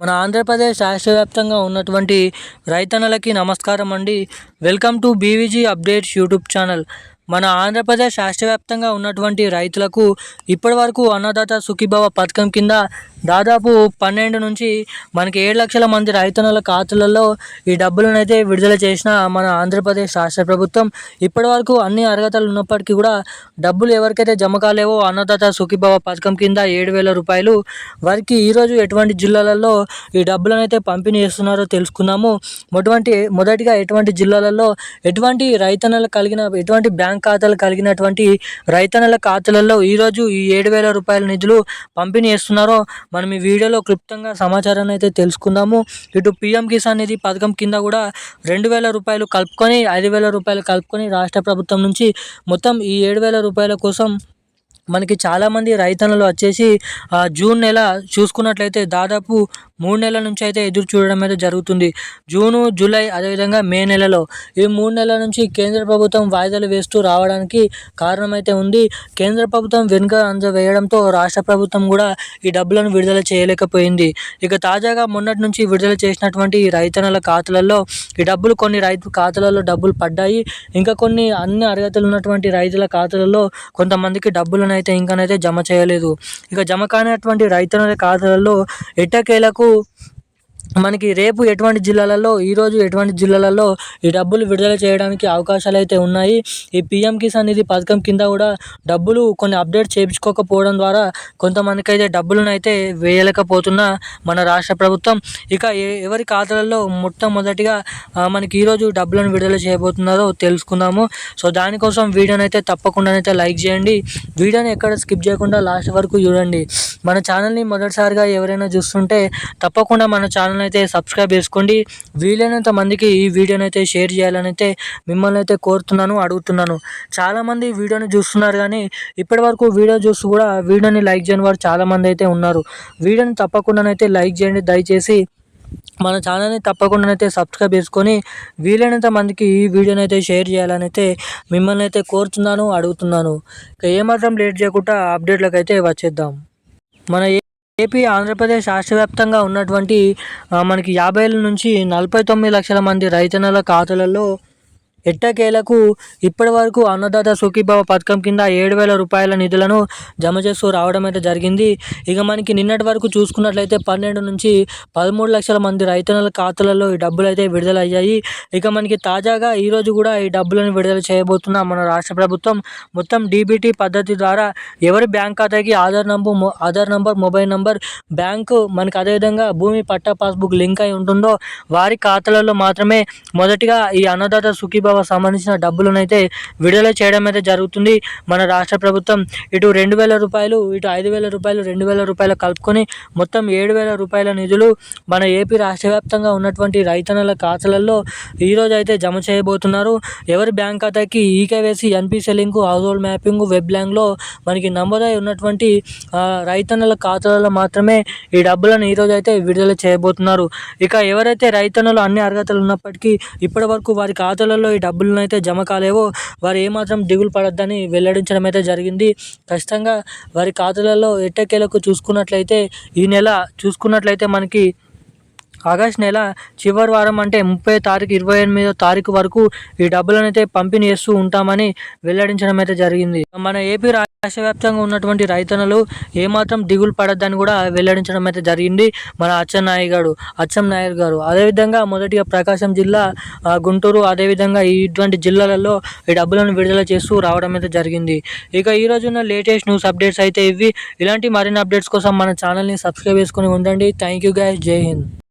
మన ఆంధ్రప్రదేశ్ రాష్ట్ర వ్యాప్తంగా ఉన్నటువంటి రైతన్నలకి నమస్కారం అండి. Welcome to BVG updates YouTube channel. మన ఆంధ్రప్రదేశ్ రాష్ట్ర వ్యాప్తంగా ఉన్నటువంటి రైతులకు ఇప్పటి వరకు అన్నదాత సుఖీభవ పథకం కింద దాదాపు పన్నెండు నుంచి మనకి ఏడు లక్షల మంది రైతన్నల ఖాతాలలో ఈ డబ్బులను అయితే విడుదల చేసిన మన ఆంధ్రప్రదేశ్ రాష్ట్ర ప్రభుత్వం. ఇప్పటి వరకు అన్ని అర్హతలు ఉన్నప్పటికీ కూడా డబ్బులు ఎవరికైతే జమ కాలేవో అన్నదాత సుఖీభావ పథకం కింద ఏడు వేల రూపాయలు వారికి ఈరోజు ఎటువంటి జిల్లాలలో ఈ డబ్బులను అయితే పంపిణీ చేస్తున్నారో తెలుసుకుందాము. మొటువంటి మొదటిగా ఎటువంటి జిల్లాలలో ఎటువంటి రైతన్నలు కలిగిన ఎటువంటి బ్యాంక్ ఖాతాలు కలిగినటువంటి రైతన్నల ఖాతాలలో ఈరోజు ఈ ఏడు వేల రూపాయల నిధులు పంపిణీ చేస్తున్నారో మనం ఈ వీడియోలో క్లుప్తంగా సమాచారాన్ని అయితే తెలుసుకుందాము. ఇటు పిఎం కిసాన్ నిధి పథకం కింద కూడా రెండు వేల రూపాయలు కలుపుకొని ఐదు వేల రూపాయలు కలుపుకొని రాష్ట్ర ప్రభుత్వం నుంచి మొత్తం ఈ ఏడు వేల రూపాయల కోసం మనకి చాలామంది రైతన్నలు వచ్చేసి జూన్ నెల చూసుకున్నట్లయితే దాదాపు మూడు నెలల నుంచి అయితే ఎదురు చూడడం అయితే జరుగుతుంది. జూను జూలై అదేవిధంగా మే నెలలో ఈ మూడు నెలల నుంచి కేంద్ర ప్రభుత్వం వాయిదాలు వేస్తూ రావడానికి కారణమైతే ఉంది. కేంద్ర ప్రభుత్వం వెనుక అంజ వేయడంతో రాష్ట్ర ప్రభుత్వం కూడా ఈ డబ్బులను విడుదల చేయలేకపోయింది. ఇక తాజాగా మొన్నటి నుంచి విడుదల చేసినటువంటి రైతన్నల ఖాతాలలో ఈ డబ్బులు కొన్ని రైతు ఖాతాలలో డబ్బులు పడ్డాయి. ఇంకా కొన్ని అన్ని అర్హతలు ఉన్నటువంటి రైతుల ఖాతాలలో కొంతమందికి డబ్బులను అయితే ఇంకానైతే జమ చేయలేదు. ఇక జమ కానటువంటి రైతుల ఖాతాలలో ఎట్టకేలకు మనకి రేపు ఎటువంటి జిల్లాలలో ఈరోజు ఎటువంటి జిల్లాలలో ఈ డబ్బులు విడుదల చేయడానికి అవకాశాలు అయితే ఉన్నాయి. ఈ పిఎం కిసాన్ నిధి పథకం కింద కూడా డబ్బులు కొన్ని అప్డేట్ చేయించుకోకపోవడం ద్వారా కొంతమందికి అయితే డబ్బులను అయితే వేయలేకపోతున్న మన రాష్ట్ర ప్రభుత్వం. ఇక ఎవరి ఖాతాలలో మొట్టమొదటిగా మనకి ఈరోజు డబ్బులను విడుదల చేయబోతున్నారో తెలుసుకుందాము. సో దానికోసం వీడియోని అయితే తప్పకుండా అయితే లైక్ చేయండి. వీడియోని ఎక్కడ స్కిప్ చేయకుండా లాస్ట్ వరకు చూడండి. మన ఛానల్ని మొదటిసారిగా ఎవరైనా చూస్తుంటే తప్పకుండా మన ఛానల్ అయితే సబ్స్క్రైబ్ చేసుకోండి. వీలైనంత మందికి ఈ వీడియోని అయితే షేర్ చేయాలని అయితే మిమ్మల్ని అయితే కోరుతున్నాను అడుగుతున్నాను. చాలామంది వీడియోని చూస్తున్నారు కానీ ఇప్పటి వరకు వీడియో చూస్తూ కూడా వీడియోని లైక్ చేయని వారు చాలామంది అయితే ఉన్నారు. వీడియోని తప్పకుండానైతే లైక్ చేయండి దయచేసి మన ఛానల్ని తప్పకుండా అయితే సబ్స్క్రైబ్ చేసుకొని వీలైనంత మందికి ఈ వీడియోని అయితే షేర్ చేయాలని అయితే మిమ్మల్ని అయితే కోరుతున్నాను అడుగుతున్నాను. ఇక ఏమాత్రం లేట్ చేయకుండా అప్డేట్లకు అయితే వచ్చేద్దాం. మన ఏపీ ఆంధ్రప్రదేశ్ రాష్ట్ర వ్యాప్తంగా ఉన్నటువంటి మనకి యాభై నుంచి నలభై తొమ్మిది లక్షల మంది రైతన్నల ఖాతాలలో ఎట్టకేలకు ఇప్పటి వరకు అన్నదాత సుఖీభావ పథకం కింద ఏడు వేల రూపాయల నిధులను జమ చేస్తూ రావడం అయితే జరిగింది. ఇక మనకి నిన్నటి వరకు చూసుకున్నట్లయితే పన్నెండు నుంచి పదమూడు లక్షల మంది రైతన్నల ఖాతాలలో ఈ డబ్బులు అయితే విడుదల అయ్యాయి ఇక మనకి తాజాగా ఈరోజు కూడా ఈ డబ్బులను విడుదల చేయబోతున్న మన రాష్ట్ర ప్రభుత్వం మొత్తం డీబీటీ పద్ధతి ద్వారా ఎవరి బ్యాంక్ ఖాతాకి Aadhaar number Aadhaar number mobile number bank మనకి అదేవిధంగా భూమి పట్టా పాస్బుక్ లింక్ అయి ఉంటుందో వారి ఖాతాలలో మాత్రమే మొదటిగా ఈ అన్నదాత సుఖీభావ సంబంధించిన డబ్బులనైతే విడుదల చేయడం అయితే జరుగుతుంది. మన రాష్ట్ర ప్రభుత్వం ఇటు రెండు వేల రూపాయలు ఇటు ఐదు వేల రూపాయలు రెండు వేల రూపాయలు కలుపుకొని మొత్తం ఏడు వేల రూపాయల నిధులు మన ఏపీ రాష్ట్ర వ్యాప్తంగా ఉన్నటువంటి రైతన్నల ఖాతాలలో ఈరోజు అయితే జమ చేయబోతున్నారు. ఎవరి బ్యాంక్ ఖాతాకి eKYC NPCI link household mapping web బ్యాంక్లో మనకి నమోదై ఉన్నటువంటి రైతన్నల ఖాతాలలో మాత్రమే ఈ డబ్బులను ఈరోజు అయితే విడుదల చేయబోతున్నారు. ఇక ఎవరైతే రైతన్నలు అన్ని అర్హతలు ఉన్నప్పటికీ ఇప్పటి వరకు వారి ఖాతాలలో ఈ డబ్బులను అయితే జమ కాలేవో వారు ఏమాత్రం దిగులు పడొద్దని వెల్లడించడం అయితే జరిగింది. ఖచ్చితంగా వారి ఖాతాలలో ఎట్టకేలకు చూసుకున్నట్లయితే ఈ నెల చూసుకున్నట్లయితే మనకి ఆగస్ట్ నెల చివరి వారం అంటే ముప్పై తారీఖు ఇరవై ఎనిమిదో తారీఖు వరకు ఈ డబ్బులను అయితే పంపిణీ చేస్తూ ఉంటామని వెల్లడించడం అయితే జరిగింది. మన ఏపీ రాష్ట్ర వ్యాప్తంగా ఉన్నటువంటి రైతన్నలు ఏమాత్రం దిగులు పడద్దని కూడా వెల్లడించడం అయితే జరిగింది మన అచ్చెం గారు అచ్చం నాయర్ గారు. అదేవిధంగా మొదటిగా ప్రకాశం జిల్లా గుంటూరు అదేవిధంగా ఇటువంటి జిల్లాలలో ఈ డబ్బులను విడుదల చేస్తూ రావడం అయితే జరిగింది. ఇక ఈ రోజున లేటెస్ట్ న్యూస్ అప్డేట్స్ అయితే ఇవి. ఇలాంటి మరిన్ని అప్డేట్స్ కోసం మన ఛానల్ని సబ్స్క్రైబ్ చేసుకుని ఉండండి. థ్యాంక్ యూ గైస్ జై హింద్.